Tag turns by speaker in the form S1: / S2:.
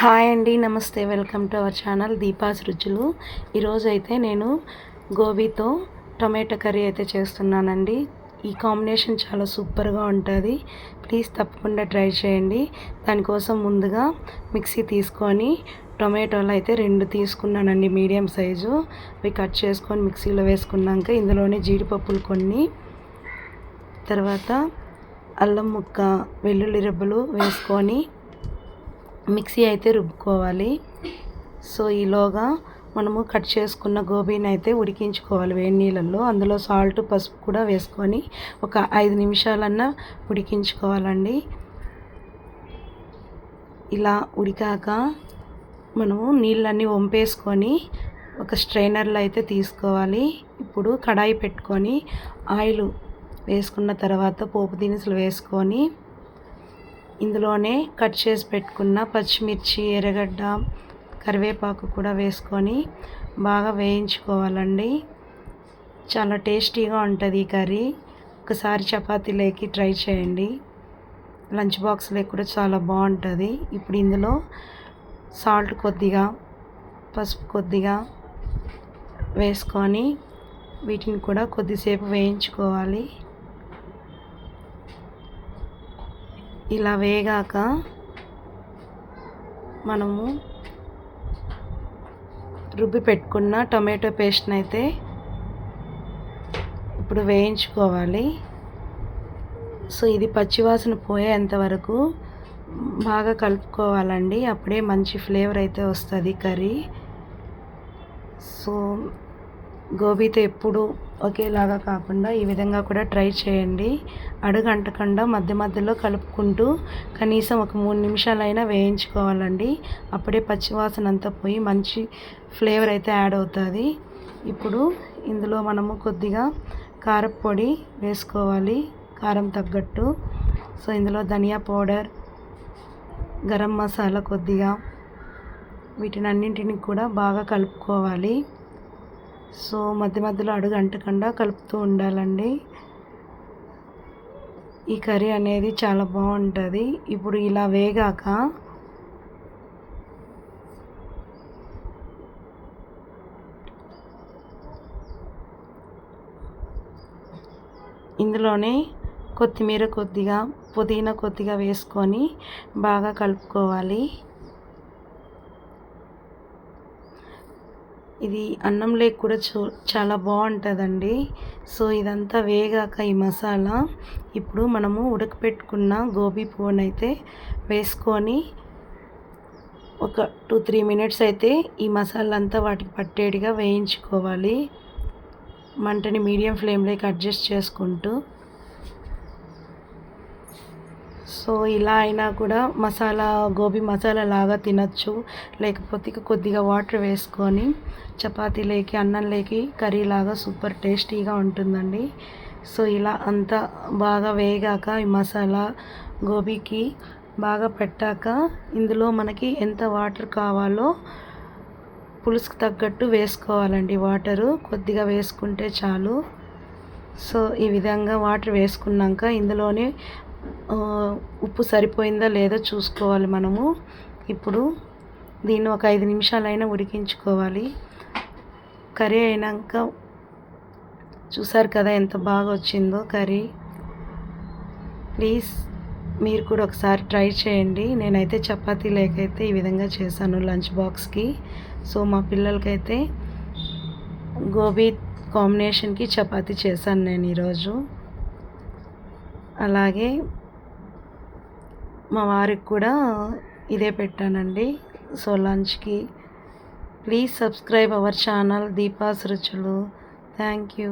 S1: Hi అండి నమస్తే. Welcome to our channel Deepa's Ruchulu. ఈరోజు అయితే నేను గోబీతో టొమాటో కర్రీ అయితే చేస్తున్నానండి. ఈ కాంబినేషన్ చాలా సూపర్గా ఉంటుంది. ప్లీజ్ తప్పకుండా ట్రై చేయండి. దానికోసం ముందుగా మిక్సీ తీసుకొని టొమాటోలు అయితే రెండు తీసుకున్నానండి మీడియం సైజు. అవి కట్ చేసుకొని మిక్సీలో వేసుకున్నాక ఇందులోనే జీడిపప్పులు కొన్ని తర్వాత అల్లం ముక్క వెల్లుల్లి రెబ్బలు వేసుకొని మిక్సీ అయితే రుబ్బుకోవాలి. సో ఈలోగా మనము కట్ చేసుకున్న గోబీని అయితే ఉడికించుకోవాలి వేడి నీళ్ళల్లో. అందులో సాల్ట్ పసుపు కూడా వేసుకొని ఒక ఐదు నిమిషాలన్నా ఉడికించుకోవాలండి. ఇలా ఉడికాక మనము నీళ్ళన్నీ వంపేసుకొని ఒక స్ట్రైనర్లో అయితే తీసుకోవాలి. ఇప్పుడు కడాయి పెట్టుకొని ఆయిల్ వేసుకున్న తర్వాత పోపు దినుసులు వేసుకొని ఇందులోనే కట్ చేసి పెట్టుకున్న పచ్చిమిర్చి ఎర్రగడ్డ కరివేపాకు కూడా వేసుకొని బాగా వేయించుకోవాలండి. చాలా టేస్టీగా ఉంటుంది ఈ కర్రీ. ఒకసారి చపాతీలోకి ట్రై చేయండి. లంచ్ బాక్స్లో కూడా చాలా బాగుంటుంది. ఇప్పుడు ఇందులో సాల్ట్ కొద్దిగా పసుపు కొద్దిగా వేసుకొని వీటిని కూడా కొద్దిసేపు వేయించుకోవాలి. ఇలా వేగాక మనము రుబ్బి పెట్టుకున్న టొమాటో పేస్ట్ని అయితే ఇప్పుడు వేయించుకోవాలి. సో ఇది పచ్చివాసన పోయేంత వరకు బాగా కలుపుకోవాలండి. అప్పుడే మంచి ఫ్లేవర్ అయితే వస్తుంది కర్రీ. సో గోబీతో ఎప్పుడు ఒకేలాగా కాకుండా ఈ విధంగా కూడా ట్రై చేయండి. అడుగంటకుండా మధ్య మధ్యలో కలుపుకుంటూ కనీసం ఒక మూడు నిమిషాలైనా వేయించుకోవాలండి. అప్పుడే పచ్చివాసన అంతా పోయి మంచి ఫ్లేవర్ అయితే యాడ్ అవుతుంది. ఇప్పుడు ఇందులో మనము కొద్దిగా కారపొడి వేసుకోవాలి కారం తగ్గట్టు. సో ఇందులో ధనియా పౌడర్ గరం మసాలా కొద్దిగా. వీటిని అన్నింటిని కూడా బాగా కలుపుకోవాలి. సో మధ్య మధ్యలో అడుగు అంటకుండా కలుపుతూ ఉండాలండి. ఈ కర్రీ అనేది చాలా బాగుంటుంది. ఇప్పుడు ఇలా వేగాక ఇందులోనే కొత్తిమీర కొద్దిగా పుదీనా కొద్దిగా వేసుకొని బాగా కలుపుకోవాలి. ఇది అన్నం లేక కూడా చూ చాలా బాగుంటుందండి. సో ఇదంతా వేగాక ఈ మసాలా. ఇప్పుడు మనము ఉడకపెట్టుకున్న గోబీ పువ్వును అయితే వేసుకొని ఒక టూ త్రీ మినిట్స్ అయితే ఈ మసాలా అంతా వాటికి పట్టేడిగా వేయించుకోవాలి. మంటని మీడియం ఫ్లేమ్లోకి అడ్జస్ట్ చేసుకుంటూ సో ఇలా అయినా కూడా మసాలా గోబీ మసాలా లాగా తినచ్చు. లేకపోతే కొద్దిగా వాటర్ వేసుకొని చపాతీలోకి అన్నంలోకి కర్రీ లాగా సూపర్ టేస్టీగా ఉంటుందండి. సో ఇలా అంతా బాగా వేగాక ఈ మసాలా గోబీకి బాగా పెట్టాక ఇందులో మనకి ఎంత వాటర్ కావాలో పులుసుకు తగ్గట్టు వేసుకోవాలండి. వాటరు కొద్దిగా వేసుకుంటే చాలు. సో ఈ విధంగా వాటర్ వేసుకున్నాక ఇందులోనే ఉప్పు సరిపోయిందా లేదో చూసుకోవాలి మనము. ఇప్పుడు దీన్ని ఒక ఐదు నిమిషాలైనా ఉడికించుకోవాలి. కర్రీ అయినాక చూసారు కదా ఎంత బాగా వచ్చిందో కర్రీ. ప్లీజ్ మీరు కూడా ఒకసారి ట్రై చేయండి. నేనైతే చపాతీ లేకైతే ఈ విధంగా చేశాను లంచ్ బాక్స్కి. సో మా పిల్లలకైతే గోబీ కాంబినేషన్కి చపాతీ చేశాను నేను ఈరోజు. అలాగే మా వారికి కూడా ఇదే పెట్టానండి. సో లంచ్కి please subscribe our channel Deepa's Ruchulu. Thank you.